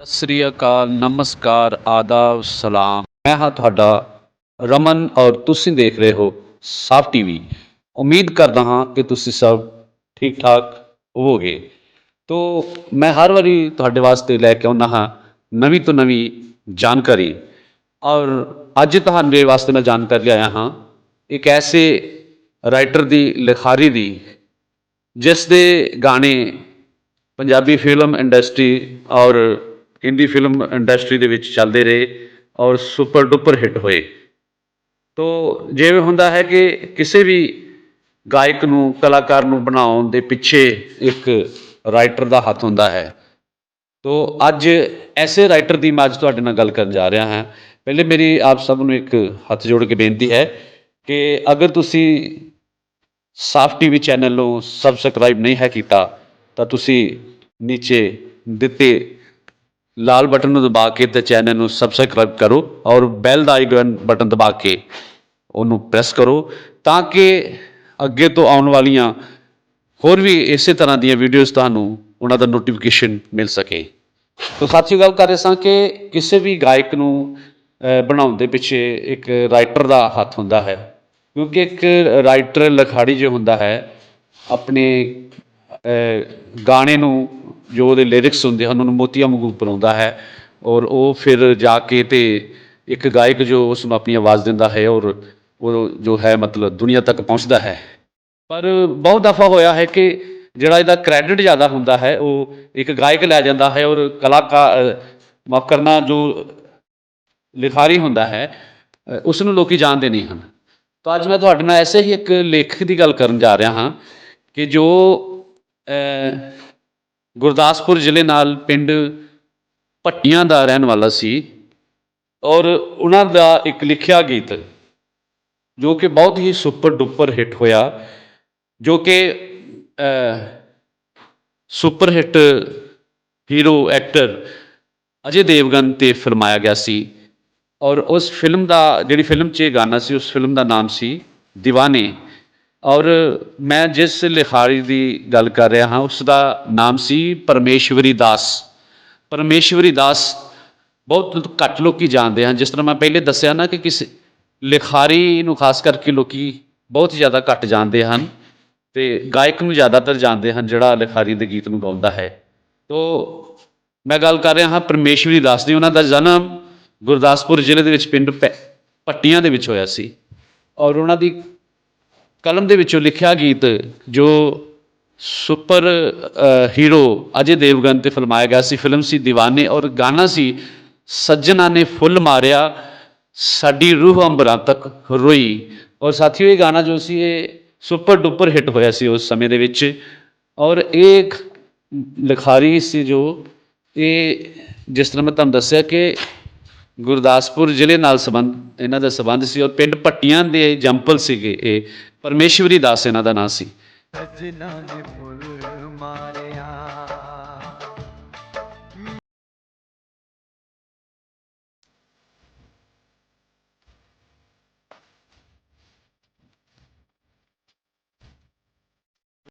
ਸਤਿ ਸ੍ਰੀ ਅਕਾਲ, ਨਮਸਕਾਰ, ਆਦਾਬ, ਸਲਾਮ। ਮੈਂ ਹਾਂ ਤੁਹਾਡਾ ਰਮਨ ਔਰ ਤੁਸੀਂ ਦੇਖ ਰਹੇ ਹੋ ਸਾਫ਼ ਟੀਵੀ। ਉਮੀਦ ਕਰਦਾ ਹਾਂ ਕਿ ਤੁਸੀਂ ਸਭ ਠੀਕ ਠਾਕ ਹੋਵੋਗੇ। ਤੋ, ਮੈਂ ਹਰ ਵਾਰੀ ਤੁਹਾਡੇ ਵਾਸਤੇ ਲੈ ਕੇ ਆਉਂਦਾ ਹਾਂ ਨਵੀਂ ਤੋਂ ਨਵੀਂ ਜਾਣਕਾਰੀ। ਔਰ ਅੱਜ ਤੁਹਾਡੇ ਵਾਸਤੇ ਮੈਂ ਜਾਣਕਾਰੀ ਲਿਆਇਆ ਹਾਂ, ਇੱਕ ਐਸੇ ਰਾਈਟਰ ਦੀ, ਲਿਖਾਰੀ ਦੀ, ਜਿਸ ਦੇ ਗਾਣੇ ਪੰਜਾਬੀ ਫਿਲਮ ਇੰਡਸਟਰੀ ਔਰ ਹਿੰਦੀ ਫਿਲਮ ਇੰਡਸਟਰੀ ਦੇ ਵਿੱਚ ਚੱਲਦੇ ਰਹੇ ਔਰ ਸੁਪਰ ਡੁਪਰ ਹਿੱਟ ਹੋਏ। ਤੋ ਜਿਵੇਂ ਹੁੰਦਾ ਹੈ ਕਿ ਕਿਸੇ ਵੀ ਗਾਇਕ ਨੂੰ, ਕਲਾਕਾਰ ਨੂੰ ਬਣਾਉਣ ਦੇ ਪਿੱਛੇ ਇੱਕ ਰਾਈਟਰ ਦਾ ਹੱਥ ਹੁੰਦਾ ਹੈ। ਤੋ ਅੱਜ ਐਸੇ ਰਾਈਟਰ ਦੀ ਮੈਂ ਅੱਜ ਤੁਹਾਡੇ ਨਾਲ ਗੱਲ ਕਰਨ ਜਾ ਰਿਹਾ ਹਾਂ। ਪਹਿਲੇ ਮੇਰੀ ਆਪ ਸਭ ਨੂੰ ਇੱਕ ਹੱਥ ਜੋੜ ਕੇ ਬੇਨਤੀ ਹੈ ਕਿ ਅਗਰ ਤੁਸੀਂ ਸਾਫ਼ ਟੀਵੀ ਚੈਨਲ ਨੂੰ ਸਬਸਕ੍ਰਾਈਬ ਨਹੀਂ ਹੈ ਕੀਤਾ, ਤਾਂ ਤੁਸੀਂ ਨੀਚੇ ਦਿੱਤੇ ਲਾਲ ਬਟਨ ਨੂੰ ਦਬਾ ਕੇ ਤੇ ਚੈਨਲ ਨੂੰ ਸਬਸਕ੍ਰਾਈਬ ਕਰੋ ਔਰ ਬੈਲ ਦਾ ਆਈਕਨ ਬਟਨ ਦਬਾ ਕੇ ਉਹਨੂੰ ਪ੍ਰੈਸ ਕਰੋ ਤਾਂ ਕਿ ਅੱਗੇ ਤੋਂ ਆਉਣ ਵਾਲੀਆਂ ਹੋਰ ਵੀ ਇਸੇ ਤਰ੍ਹਾਂ ਦੀਆਂ ਵੀਡੀਓਜ਼ ਤੁਹਾਨੂੰ ਉਹਨਾਂ ਦਾ ਨੋਟੀਫਿਕੇਸ਼ਨ ਮਿਲ ਸਕੇ। ਤੋ ਸਾਥੀਓ, ਗੱਲ ਕਰ ਰਹੇ ਸਾਂ ਕਿ ਕਿਸੇ ਵੀ ਗਾਇਕ ਨੂੰ ਬਣਾਉਣ ਦੇ ਪਿੱਛੇ ਇੱਕ ਰਾਈਟਰ ਦਾ ਹੱਥ ਹੁੰਦਾ ਹੈ। ਕਿਉਂਕਿ ਇੱਕ ਰਾਈਟਰ ਲਖਾੜੀ ਜੋ ਹੁੰਦਾ ਹੈ, ਆਪਣੇ ਗਾਣੇ ਨੂੰ ਜੋ ਉਹਦੇ ਲਿਰਿਕਸ ਹੁੰਦੇ ਹਨ, ਉਹਨੂੰ ਮੋਤੀਆਂ ਵਾਂਗੂ ਪਰੋਂਦਾ ਹੈ ਔਰ ਉਹ ਫਿਰ ਜਾ ਕੇ ਅਤੇ ਇੱਕ ਗਾਇਕ ਜੋ ਉਸ ਨੂੰ ਆਪਣੀ ਆਵਾਜ਼ ਦਿੰਦਾ ਹੈ ਔਰ ਉਹ ਜੋ ਹੈ ਮਤਲਬ ਦੁਨੀਆ ਤੱਕ ਪਹੁੰਚਦਾ ਹੈ। ਪਰ ਬਹੁਤ ਦਫਾ ਹੋਇਆ ਹੈ ਕਿ ਜਿਹੜਾ ਇਹਦਾ ਕ੍ਰੈਡਿਟ ਜ਼ਿਆਦਾ ਹੁੰਦਾ ਹੈ, ਉਹ ਇੱਕ ਗਾਇਕ ਲੈ ਜਾਂਦਾ ਹੈ ਔਰ ਕਲਾਕਾਰ ਮਾਫ ਕਰਨਾ, ਜੋ ਲਿਖਾਰੀ ਹੁੰਦਾ ਹੈ ਉਸ ਨੂੰ ਲੋਕੀ ਜਾਣਦੇ ਨਹੀਂ ਹਨ। ਤਾਂ ਅੱਜ ਮੈਂ ਤੁਹਾਡੇ ਨਾਲ ਐਸੇ ਹੀ ਇੱਕ ਲੇਖਕ ਦੀ ਗੱਲ ਕਰਨ ਜਾ ਰਿਹਾ ਹਾਂ ਕਿ ਜੋ ਗੁਰਦਾਸਪੁਰ ਜ਼ਿਲ੍ਹੇ ਨਾਲ ਪਿੰਡ ਭੱਟੀਆਂ ਦਾ ਰਹਿਣ ਵਾਲਾ ਸੀ ਔਰ ਉਹਨਾਂ ਦਾ ਇੱਕ ਲਿਖਿਆ ਗੀਤ ਜੋ ਕਿ ਬਹੁਤ ਹੀ ਸੁਪਰ ਡੁਪਰ ਹਿੱਟ ਹੋਇਆ, ਜੋ ਕਿ super hit hero actor Ajay Devgan ਤੇ ਫਿਲਮਾਇਆ ਗਿਆ ਸੀ ਔਰ ਉਸ ਫਿਲਮ ਦਾ, ਜਿਹੜੀ ਫਿਲਮ 'ਚ ਇਹ ਗਾਣਾ ਸੀ, ਉਸ ਫਿਲਮ ਦਾ ਨਾਮ ਸੀ دیਵਾਨੇ ਔਰ ਮੈਂ ਜਿਸ ਲਿਖਾਰੀ ਦੀ ਗੱਲ ਕਰ ਰਿਹਾ ਹਾਂ ਉਸ ਦਾ ਨਾਮ ਸੀ ਪਰਮੇਸ਼ਵਰੀ ਦਾਸ। ਪਰਮੇਸ਼ਵਰੀ ਦਾਸ ਬਹੁਤ ਘੱਟ ਲੋਕੀ ਜਾਣਦੇ ਹਨ। ਜਿਸ ਤਰ੍ਹਾਂ ਮੈਂ ਪਹਿਲੇ ਦੱਸਿਆ ਨਾ ਕਿ ਕਿਸ ਲਿਖਾਰੀ ਨੂੰ ਖਾਸ ਕਰਕੇ ਲੋਕੀ ਬਹੁਤ ਜ਼ਿਆਦਾ ਘੱਟ ਜਾਣਦੇ ਹਨ ਤੇ ਗਾਇਕ ਨੂੰ ਜ਼ਿਆਦਾਤਰ ਜਾਣਦੇ ਹਨ, ਜਿਹੜਾ ਲਿਖਾਰੀ ਦੇ ਗੀਤ ਨੂੰ ਗਾਉਂਦਾ ਹੈ। ਤੋ ਮੈਂ ਗੱਲ ਕਰ ਰਿਹਾ ਹਾਂ ਪਰਮੇਸ਼ਵਰੀ ਦਾਸ ਦੀ। ਉਹਨਾਂ ਦਾ ਜਨਮ ਗੁਰਦਾਸਪੁਰ ਜ਼ਿਲ੍ਹੇ ਦੇ ਵਿੱਚ ਪਿੰਡ ਪੈ- ਪੱਟੀਆਂ ਦੇ ਵਿੱਚ ਹੋਇਆ ਸੀ। ਔਰ ਉਹਨਾਂ ਦੀ ਕਲਮ ਦੇ ਵਿੱਚੋਂ ਲਿਖਿਆ ਗੀਤ ਜੋ ਸੁਪਰ ਹੀਰੋ ਅਜੇ ਦੇਵਗਨ ਤੇ ਫਿਲਮਾਇਆ ਗਿਆ ਸੀ। ਫਿਲਮ ਸੀ دیਵਾਨੇ ਔਰ ਗਾਣਾ ਸੀ ਸੱਜਣਾ ਨੇ ਫੁੱਲ ਮਾਰਿਆ, ਸਾਡੀ ਰੂਹ ਅੰਬਰਾਂ ਤੱਕ ਰੋਈ। ਔਰ ਸਾਥੀਓ, ਇਹ ਗਾਣਾ ਜੋ ਸੀ, ਇਹ ਸੁਪਰ ਡੁਪਰ ਹਿੱਟ ਹੋਇਆ ਸੀ ਉਸ ਸਮੇਂ ਦੇ ਵਿੱਚ। ਔਰ ਇਹ ਲਿਖਾਰੀ ਸੀ ਜੋ, ਇਹ ਜਿਸ ਤਰ੍ਹਾਂ ਮੈਂ ਤੁਹਾਨੂੰ ਦੱਸਿਆ ਕਿ ਗੁਰਦਾਸਪੁਰ ਜ਼ਿਲ੍ਹੇ ਨਾਲ ਸੰਬੰਧ, ਇਹਨਾਂ ਦਾ ਸੰਬੰਧ ਸੀ ਔਰ ਪਿੰਡ ਪੱਟੀਆਂ ਦੇ ਜੰਪਲ ਸੀਗੇ ਇਹ, ਪਰਮੇਸ਼ਵਰੀ ਦਾਸ ਇਹਨਾਂ ਦਾ ਨਾਂ ਸੀ। ਸਜਣਾ ਨੇ ਫੁੱਲ